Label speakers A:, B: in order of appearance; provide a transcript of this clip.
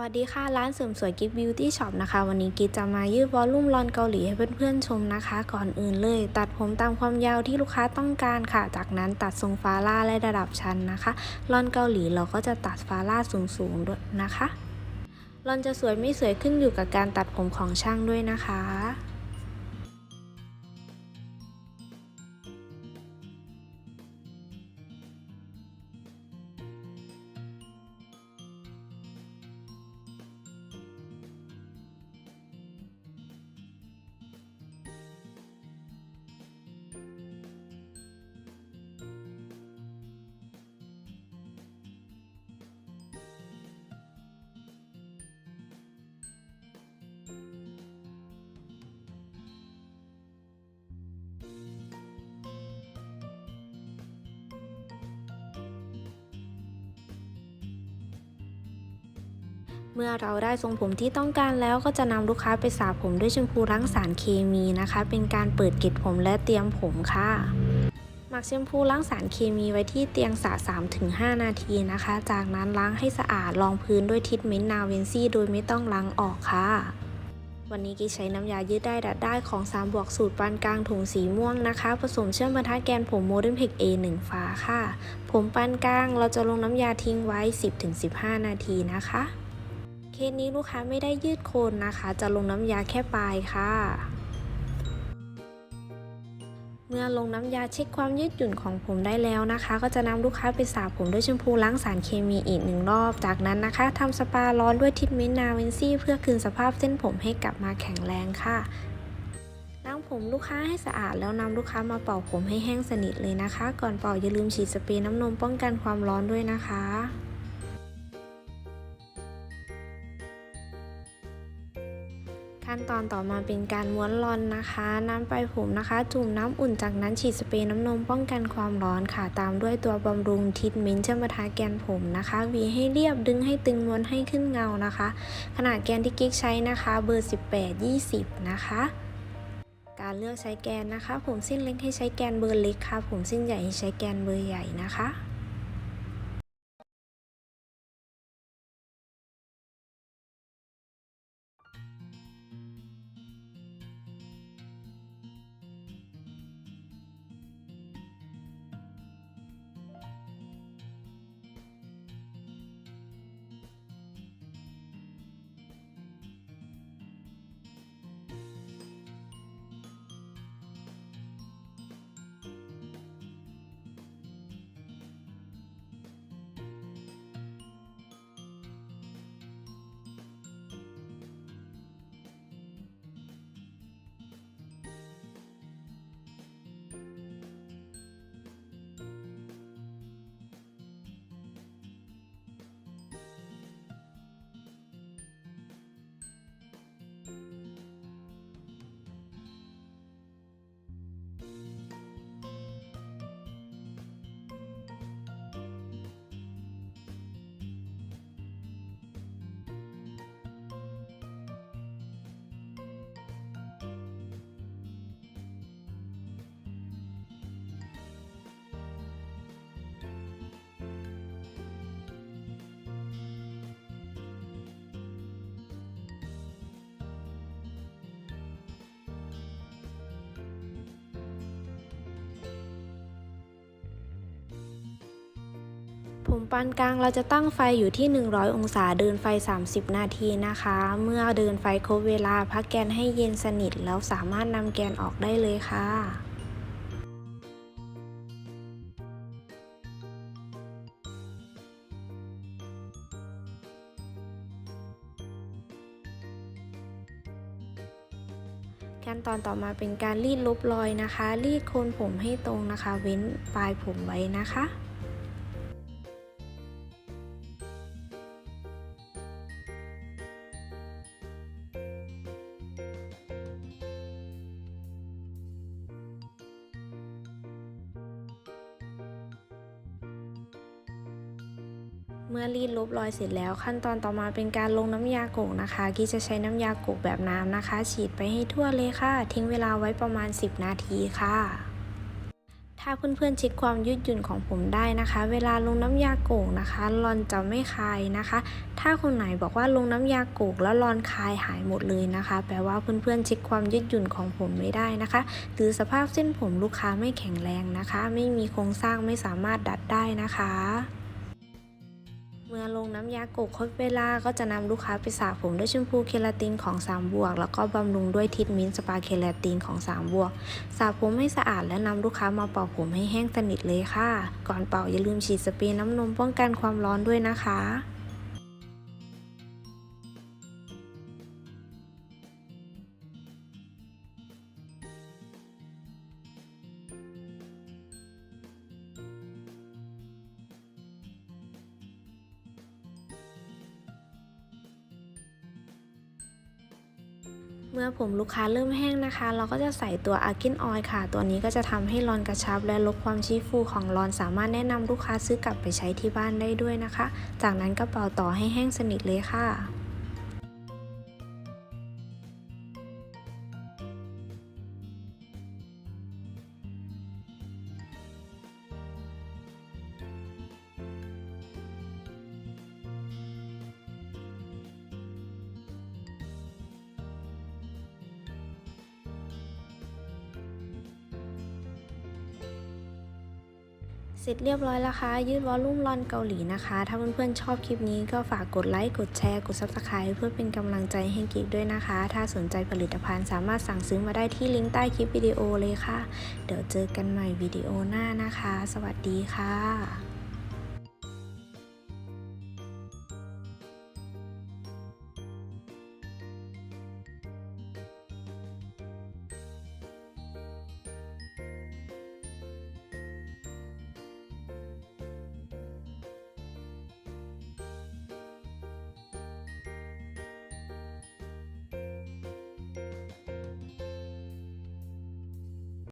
A: วัสดีค่ะ ร้านเสริมสวยกิฟต์บิวตี้ช็อปนะคะ วันนี้กิฟจะมายืดวอลลุ่มรอนเกาหลีให้เพื่อนๆชมนะคะ ก่อนอื่นเลย ตัดผมตามความยาวที่ลูกค้าต้องการค่ะ จากนั้นตัดทรงฟาร่าและระดับชั้นนะคะรอนเกาหลีเราก็จะตัดฟาร่าสูงๆด้วยนะคะรอนจะสวยไม่สวยขึ้นอยู่กับการตัดผมของช่างด้วยนะคะ เมื่อเราได้ทรงผมที่ต้องการแล้วก็จะนำลูกค้าไปสระผมด้วยแชมพูล้างสารเคมีนะคะ เป็นการเปิดเกล็ดผมและเตรียมผมค่ะหมักแชมพูล้างสารเคมีไว้ที่เตียงสระ3-5 นาทีนะคะ จากนั้นล้างให้สะอาดรองพื้นด้วยทิทเมนต์นาเวนซี่โดยไม่ต้องล้างออกค่ะ วันนี้กิใช้น้ำยายืดได้ดัดได้ของ 3 บวกสูตรปานกลางถุงสีม่วงนะคะ ผสมเชื่อมบรรทัดแกนผมโมเดิร์นเพก A1 ฟ้าค่ะ ผมปานกลางเราจะลงน้ำยาทิ้งไว้ 10-15 นาทีนะคะ เคสนี้ลูกค้าไม่ได้ยืดโคนนะคะ จะลงน้ำยาแค่ปลายค่ะ เมื่อลงน้ำยาเช็คความยืดหยุ่นของผมได้แล้วนะคะ ก็จะนำลูกค้าไปสระผมด้วยแชมพูล้างสารเคมีอีกหนึ่งรอบ จากนั้นนะคะทำสปาร้อนด้วยทิทเมนต์นาเวนซี่เพื่อคืนสภาพเส้นผมให้กลับมาแข็งแรงค่ะล้างผมลูกค้าให้สะอาดแล้วนำลูกค้ามาเป่าผมให้แห้งสนิทเลยนะคะ ก่อนเป่าอย่าลืมฉีดสเปรย์น้ำนมป้องกันความร้อนด้วยนะคะ ขั้นตอนต่อมาเป็นการม้วนรอนนะคะน้ำไปผมนะคะ จุ่มน้ำอุ่นจากนั้นฉีดสเปรย์น้ำนมป้องกันความร้อนค่ะ ตามด้วยตัวบำรุงทิทเมนต์เชื่อมทาแกนผมนะคะวีให้เรียบดึงให้ตึงม้วนให้ขึ้นเงานะคะ ขนาดแกนที่กิ๊กใช้นะคะ เบอร์ 18 20 นะคะ การเลือกใช้แกนนะคะ ผมเส้นเล็กให้ใช้แกนเบอร์เล็กค่ะ ผมเส้นใหญ่ให้ใช้แกนเบอร์ใหญ่นะคะ ผมปานกลางเราจะตั้งไฟอยู่ที่ 100 องศาเดินไฟ 30 นาทีนะคะ เมื่อเดินไฟครบเวลาพักแกนให้เย็นสนิท แล้วสามารถนำแกนออกได้เลยค่ะขั้นตอนต่อมาเป็นการรีดลบรอยนะคะ รีดโคนผมให้ตรงนะคะ เว้นปลายผมไว้นะคะ เมื่อรีดลบรอยเสร็จแล้วขั้นตอนต่อมาเป็นการลงน้ำยาโกกนะคะกี้จะใช้น้ำยาโกกแบบน้ำนะคะ ฉีดไปให้ทั่วเลยค่ะ ทิ้งเวลาไว้ประมาณ 10 นาทีค่ะ ถ้าเพื่อนๆเช็คความยืดหยุ่นของผมได้นะคะ เวลาลงน้ำยาโกกนะคะรอนจะไม่คายนะคะ ถ้าคนไหนบอกว่าลงน้ำยาโกกแล้วรอนคายหายหมดเลยนะคะ แปลว่าเพื่อนๆเช็คความยืดหยุ่นของผมไม่ได้นะคะหรือสภาพเส้นผมลูกค้าไม่แข็งแรงนะคะ ไม่มีโครงสร้างไม่สามารถดัดได้นะคะ มื่อลงน้ำยาโกกครบเวลาก็จะนำลูกค้าไปสระผมด้วยแชมพูเคลาตินของ 3 บวก แล้วก็บำรุงด้วยทิทมินสปาเคลาตินของ 3 บวกสระผมให้สะอาดและนำลูกค้ามาเป่าผมให้แห้งสนิทเลยค่ะ ก่อนเป่าอย่าลืมฉีดสเปรย์น้ำนมป้องกันความร้อนด้วยนะคะ เมื่อผมลูกค้าเริ่มแห้งนะคะ เราก็จะใส่ตัวอาร์กินออยค่ะ ตัวนี้ก็จะทำให้รอนกระชับ และลดความชี้ฟูของรอนสามารถแนะนำลูกค้าซื้อกลับไปใช้ที่บ้านได้ด้วยนะคะ จากนั้นก็เป่าต่อให้แห้งสนิทเลยค่ะ สร็จเรียบร้อยแล้วค่ะยืดวอลลุ่มรอนเกาหลีนะคะ ถ้าเพื่อนๆชอบคลิปนี้ก็ฝากกดไลค์ กดแชร์ กด Subscribe เพื่อเป็นกำลังใจให้กิ๊กด้วยนะคะ ถ้าสนใจผลิตภัณฑ์สามารถสั่งซื้อมาได้ที่ลิงก์ใต้คลิปวิดีโอเลยค่ะ เดี๋ยวเจอกันใหม่วิดีโอหน้านะคะ สวัสดีค่ะ